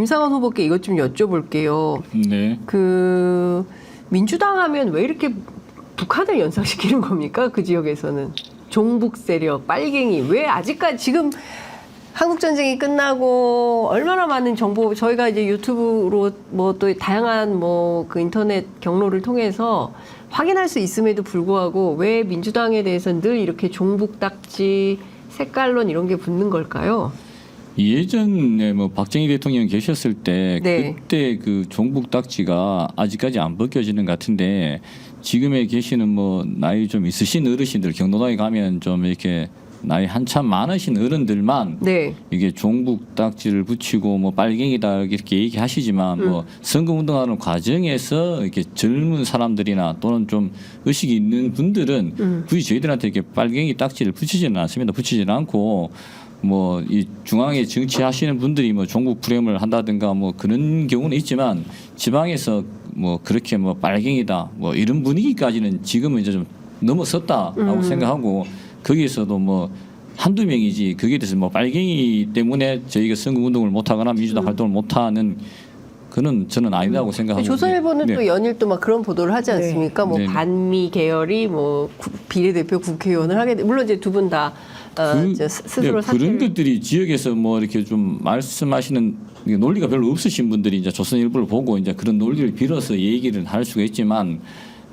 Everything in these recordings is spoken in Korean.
김상원 후보께 이것 좀 여쭤볼게요. 네. 그 민주당 하면 왜 이렇게 북한을 연상시키는 겁니까? 그 지역에서는 종북 세력, 빨갱이 왜 아직까지 지금 한국 전쟁이 끝나고 얼마나 많은 정보 저희가 이제 유튜브로 뭐 또 다양한 뭐 그 인터넷 경로를 통해서 확인할 수 있음에도 불구하고 왜 민주당에 대해서는 늘 이렇게 종북 딱지 색깔론 이런 게 붙는 걸까요? 예전에 뭐 박정희 대통령 계셨을 때 네. 그때 그 종북 딱지가 아직까지 안 벗겨지는 것 같은데 지금에 계시는 뭐 나이 좀 있으신 어르신들 경로당에 가면 좀 이렇게 나이 한참 많으신 어른들만 네. 이게 종북 딱지를 붙이고 뭐 빨갱이다 이렇게 얘기하시지만 뭐 선거 운동하는 과정에서 이렇게 젊은 사람들이나 또는 좀 의식이 있는 분들은 굳이 저희들한테 이렇게 빨갱이 딱지를 붙이지는 않습니다. 붙이지는 않고 뭐 이 중앙에 정치하시는 분들이 뭐 종북 프레임을 한다든가 뭐 그런 경우는 있지만 지방에서 뭐 그렇게 뭐 빨갱이다 뭐 이런 분위기까지는 지금은 이제 좀 넘어섰다라고 생각하고 거기에서도 뭐 한두 명이지 거기에 대해서 뭐 빨갱이 때문에 저희가 선거 운동을 못하거나 민주당 활동을 못하는 그는 저는 아니라고 생각하고 조선일보는 네. 또 연일 또 막 그런 보도를 하지 않습니까? 뭐 네. 반미 계열이 뭐 구- 비례대표 국회의원을 하게 돼. 물론 이제 두 분 다 어, 그- 스- 스스로 네, 그런 것들이 지역에서 뭐 이렇게 좀 말씀하시는 논리가 별로 없으신 분들이 이제 조선일보를 보고 이제 그런 논리를 빌어서 얘기를 할 수가 있지만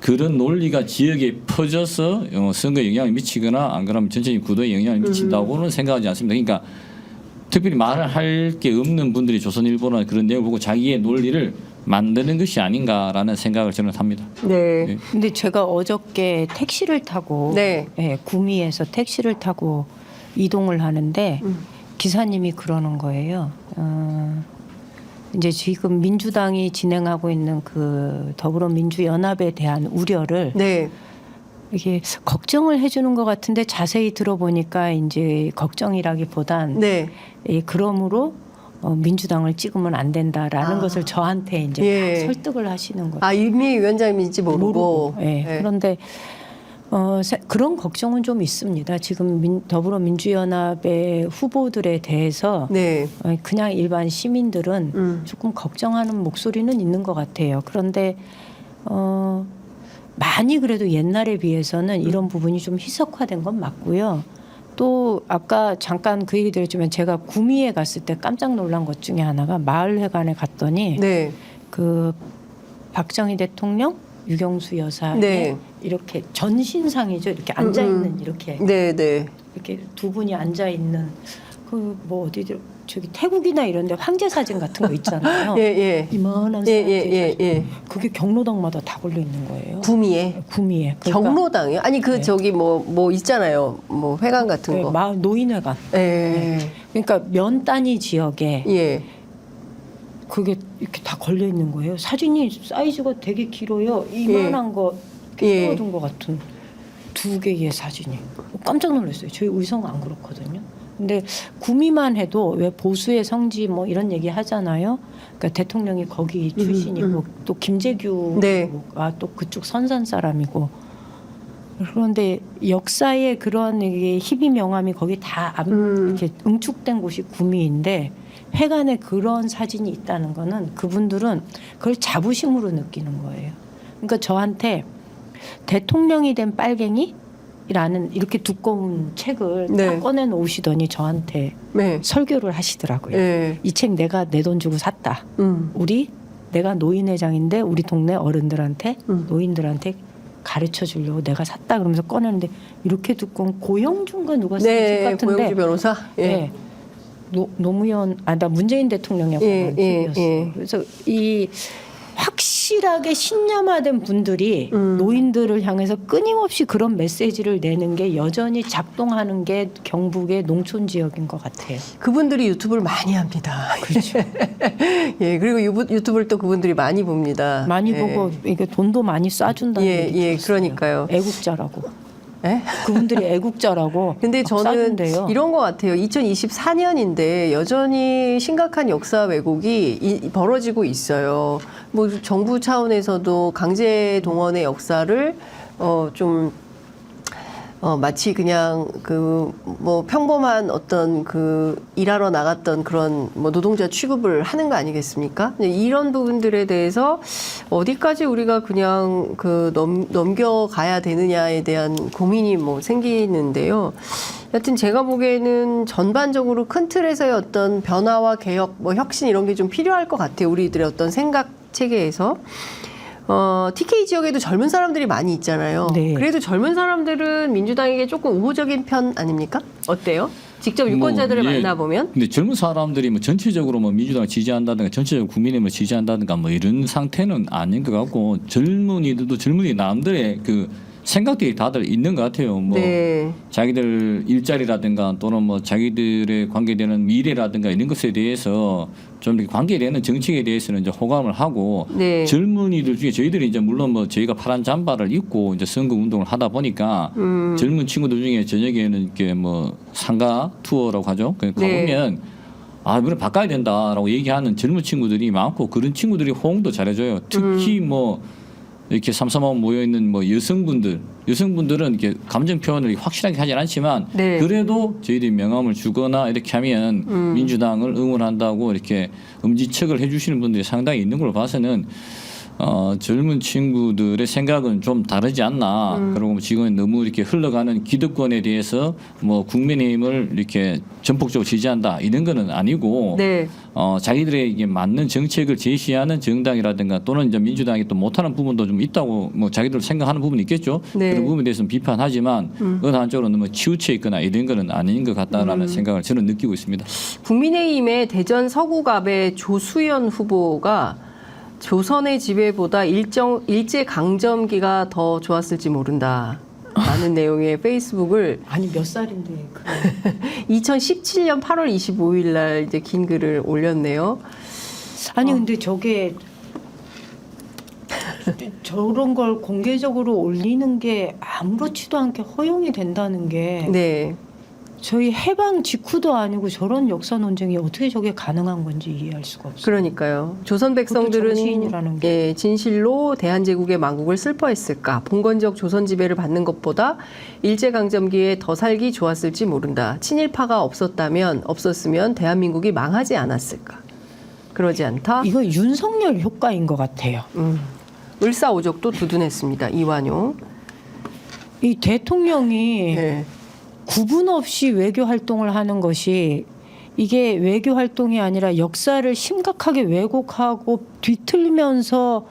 그런 논리가 지역에 퍼져서 어, 선거에 영향을 미치거나 안 그러면 전체적인 구도에 영향을 미친다고는 생각하지 않습니다. 그러니까 특별히 말을 할 게 없는 분들이 조선일보나 그런 내용을 보고 자기의 논리를 만드는 것이 아닌가라는 생각을 저는 합니다. 네. 네. 근데 제가 어저께 택시를 타고 네. 예, 구미에서 택시를 타고 이동을 하는데 음. 기사님이 그러는 거예요. 어, 이제 지금 민주당이 진행하고 있는 그 더불어민주연합에 대한 우려를 네. 이게 걱정을 해주는 것 같은데 자세히 들어보니까 이제 걱정이라기보단 네. 예, 그러므로 어, 민주당을 찍으면 안 된다라는 아. 것을 저한테 이제 예. 설득을 하시는 거예요. 아, 이미 위원장인지 모르고. 예. 네. 그런데 어, 사- 그런 걱정은 좀 있습니다. 지금 민, 더불어민주연합의 후보들에 대해서 네. 어, 그냥 일반 시민들은 음. 조금 걱정하는 목소리는 있는 것 같아요. 그런데 어, 많이 그래도 옛날에 비해서는 이런 부분이 좀 희석화된 건 맞고요. 또 아까 잠깐 그 얘기 드렸지만 제가 구미에 갔을 때 깜짝 놀란 것 중에 하나가 마을회관에 갔더니 네. 그 박정희 대통령, 유경수 여사의 네. 이렇게 전신상이죠. 이렇게 앉아 있는 음. 이렇게 네, 네. 이렇게 두 분이 앉아 있는 그 뭐 어디 저기 태국이나 이런데 황제 사진 같은 거 있잖아요. 예, 예. 이만한 예, 사진. 예, 예, 예. 그게 경로당마다 다 걸려 있는 거예요. 구미에 구미에. 그러니까 경로당이요? 아니 그 네. 저기 뭐 뭐 있잖아요. 뭐 회관 같은 네, 거. 마을 노인회관. 예. 그러니까 면 단위 지역에 예. 그게 이렇게 다 걸려 있는 거예요. 사진이 사이즈가 되게 길어요. 이만한 거 이렇게 예. 것 같은 두 개의 사진이 깜짝 놀랐어요. 저희 의성 안 그렇거든요. 근데 구미만 해도 왜 보수의 성지 뭐 이런 얘기 하잖아요. 그러니까 대통령이 거기 출신이고 또 김재규가 음, 네. 또 그쪽 선산 사람이고 그런데 역사의 그런 이게 희비 명함이 거기 다 암- 음. 이렇게 응축된 곳이 구미인데 회관에 그런 사진이 있다는 거는 그분들은 그걸 자부심으로 느끼는 거예요. 그러니까 저한테 대통령이 된 빨갱이 라는 이렇게 두꺼운 책을 네. 딱 꺼내 놓으시더니 저한테 네. 설교를 하시더라고요. 예. 이책 내가 내 돈 주고 샀다. 음. 우리 내가 노인회장인데 우리 동네 어른들한테 음. 노인들한테 가르쳐 주려고 내가 샀다 그러면서 꺼내는데 이렇게 두꺼운 고영준과 누가 쓴책 네, 같은데 고영주 변호사. 예. 예. 노, 노무현 아나 문재인 대통령이 예, 예, 예, 책이었어요. 예. 그래서 이 확실하게 신념화된 분들이 음. 노인들을 향해서 끊임없이 그런 메시지를 내는 게 여전히 작동하는 게 경북의 농촌 지역인 것 같아요. 그분들이 유튜브를 많이 합니다. 그렇죠. 예, 그리고 유튜브를 또 그분들이 많이 봅니다. 많이 예. 보고 이게 돈도 많이 쏴준다는 예, 예, 들었어요. 그러니까요. 애국자라고. 예? 그분들이 애국자라고. 근데 막 저는 쏴준대요. 이런 것 같아요. 2024년인데 여전히 심각한 역사 왜곡이 이- 벌어지고 있어요. 뭐 정부 차원에서도 강제 동원의 역사를 어좀 어, 마치 그냥 그 뭐 평범한 어떤 그 일하러 나갔던 그런 뭐 노동자 취급을 하는 거 아니겠습니까? 이런 부분들에 대해서 어디까지 우리가 그냥 그 넘, 넘겨가야 되느냐에 대한 고민이 뭐 생기는데요. 여튼 제가 보기에는 전반적으로 큰 틀에서의 어떤 변화와 개혁, 뭐 혁신 이런 게 좀 필요할 것 같아요. 우리들의 어떤 생각 체계에서. 어, TK 지역에도 젊은 사람들이 많이 있잖아요. 네. 그래도 젊은 사람들은 민주당에게 조금 우호적인 편 아닙니까? 어때요? 직접 유권자들을 뭐, 예. 만나보면? 근데 젊은 사람들이 뭐 전체적으로 뭐 민주당을 지지한다든가 전체적으로 국민의힘을 지지한다든가 뭐 이런 상태는 아닌 것 같고 젊은이들도 젊은이 남들의 그 생각들이 다들 있는 것 같아요. 뭐 네. 자기들 일자리라든가 또는 뭐 자기들의 관계되는 미래라든가 이런 것에 대해서 좀 관계되는 정책에 대해서는 이제 호감을 하고 네. 젊은이들 중에 저희들이 이제 물론 뭐 저희가 파란 잠바를 입고 이제 선거 운동을 하다 보니까 음. 젊은 친구들 중에 저녁에는 이렇게 뭐 상가 투어라고 하죠. 그 네. 가보면 아 이번에 바꿔야 된다라고 얘기하는 젊은 친구들이 많고 그런 친구들이 호응도 잘해줘요. 특히 음. 뭐 이렇게 삼삼오오 모여 있는 뭐 여성분들 여성분들은 이렇게 감정 표현을 확실하게 하진 않지만 네. 그래도 저희들이 명함을 주거나 이렇게 하면 음. 민주당을 응원한다고 이렇게 엄지척을 해주시는 분들이 상당히 있는 걸로 봐서는 어, 젊은 친구들의 생각은 좀 다르지 않나. 음. 그리고 지금 너무 이렇게 흘러가는 기득권에 대해서 뭐 국민의힘을 이렇게 전폭적으로 지지한다 이런 거는 아니고 네. 어, 자기들에게 맞는 정책을 제시하는 정당이라든가 또는 이제 민주당이 또 못하는 부분도 좀 있다고 뭐 자기들 생각하는 부분이 있겠죠. 네. 그런 부분에 대해서는 비판하지만 음. 어느 한쪽으로 너무 치우쳐 있거나 이런 거는 아닌 것 같다라는 생각을 저는 느끼고 있습니다. 국민의힘의 대전 서구갑의 조수연 후보가 조선의 지배보다 일정 일제 강점기가 더 좋았을지 모른다. 라는 내용의 페이스북을 아니 몇 살인데 그 2017년 8월 25일 날 이제 긴 글을 올렸네요. 아니 근데 저게 저런 걸 공개적으로 올리는 게 아무렇지도 않게 허용이 된다는 게 네. 저희 해방 직후도 아니고 저런 역사 논쟁이 어떻게 저게 가능한 건지 이해할 수가 없어요. 그러니까요. 조선 백성들은. 예, 진실로 대한제국의 망국을 슬퍼했을까? 봉건적 조선 지배를 받는 것보다 일제 강점기에 더 살기 좋았을지 모른다. 친일파가 없었다면 없었으면 대한민국이 망하지 않았을까? 그러지 않다. 이거 윤석열 효과인 것 같아요. 음. 을사오적도 두둔했습니다. 이완용. 이 대통령이 네. 구분 없이 외교 활동을 하는 것이 이게 외교 활동이 아니라 역사를 심각하게 왜곡하고 뒤틀면서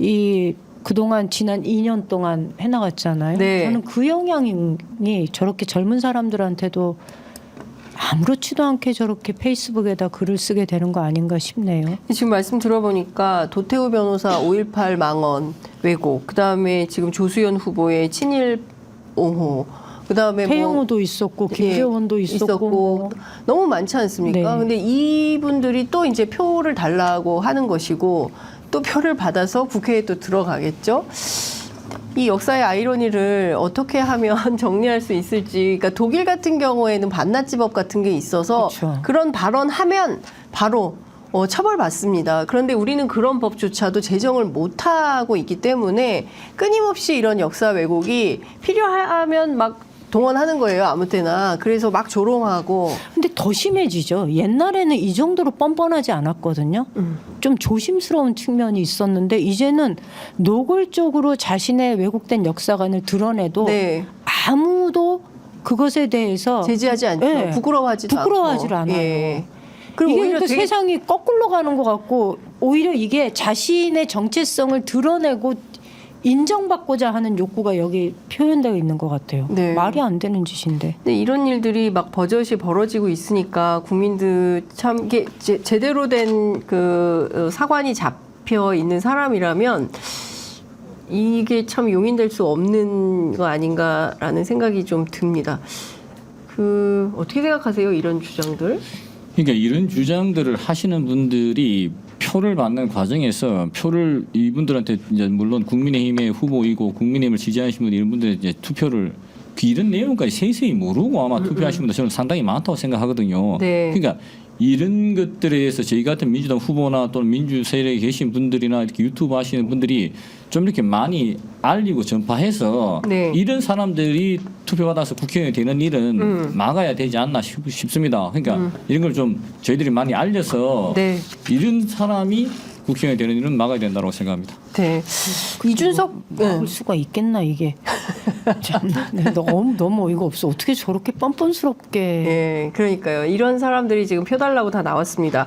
이 그동안 지난 2년 동안 해나갔잖아요. 네. 저는 그 영향이 저렇게 젊은 사람들한테도 아무렇지도 않게 저렇게 페이스북에다 글을 쓰게 되는 거 아닌가 싶네요. 지금 말씀 들어보니까 도태우 변호사 5.18 망언 왜곡, 그 다음에 지금 조수연 후보의 친일 옹호, 그 다음에 뭐 태영호도 있었고 김재원도 예, 있었고, 뭐. 너무 많지 않습니까? 네. 근데 이분들이 또 이제 표를 달라고 하는 것이고 또 표를 받아서 국회에 또 들어가겠죠. 이 역사의 아이러니를 어떻게 하면 정리할 수 있을지, 그러니까 독일 같은 경우에는 반나치법 같은 게 있어서 그렇죠. 그런 발언하면 바로 어, 처벌받습니다. 그런데 우리는 그런 법조차도 제정을 못하고 있기 때문에 끊임없이 이런 역사 왜곡이 필요하면 막 동원하는 거예요. 아무 때나. 그래서 막 조롱하고. 근데 더 심해지죠. 옛날에는 이 정도로 뻔뻔하지 않았거든요. 음. 좀 조심스러운 측면이 있었는데 이제는 노골적으로 자신의 왜곡된 역사관을 드러내도 네. 아무도 그것에 대해서 제지하지 않죠. 네. 부끄러워하지도 부끄러워하지를 않고. 않아요. 예. 그리고 이게 오히려 근데 되게 세상이 거꾸로 가는 것 같고 오히려 이게 자신의 정체성을 드러내고 인정받고자 하는 욕구가 여기 표현되어 있는 것 같아요. 네. 말이 안 되는 짓인데. 근데 이런 일들이 막 버젓이 벌어지고 있으니까 국민들 참 이게 제, 제대로 된 그 사관이 잡혀 있는 사람이라면 이게 참 용인될 수 없는 거 아닌가라는 생각이 좀 듭니다. 그 어떻게 생각하세요? 이런 주장들? 그러니까 이런 주장들을 하시는 분들이 표를 받는 과정에서 표를 이분들한테 이제 물론 국민의힘의 후보이고 국민의힘을 지지하시는 분들 이런 분들 이제 투표를 그 이런 내용까지 세세히 모르고 아마 투표하시는 분들 저는 상당히 많다고 생각하거든요. 네. 그러니까 이런 것들에 대해서 저희 같은 민주당 후보나 또는 민주 세력에 계신 분들이나 이렇게 유튜브 하시는 분들이 좀 이렇게 많이 알리고 전파해서 네. 이런 사람들이 투표받아서 국회의원이 되는 일은 음. 막아야 되지 않나 싶, 싶습니다. 그러니까 이런 걸 좀 저희들이 많이 알려서 네. 이런 사람이 국회의원이 되는 일은 막아야 된다고 생각합니다. 네. 이준석 네. 막을 수가 있겠나 이게 참 네, 너무 너무 어이가 없어 어떻게 저렇게 뻔뻔스럽게 예, 그러니까요. 이런 사람들이 지금 표 달라고 다 나왔습니다.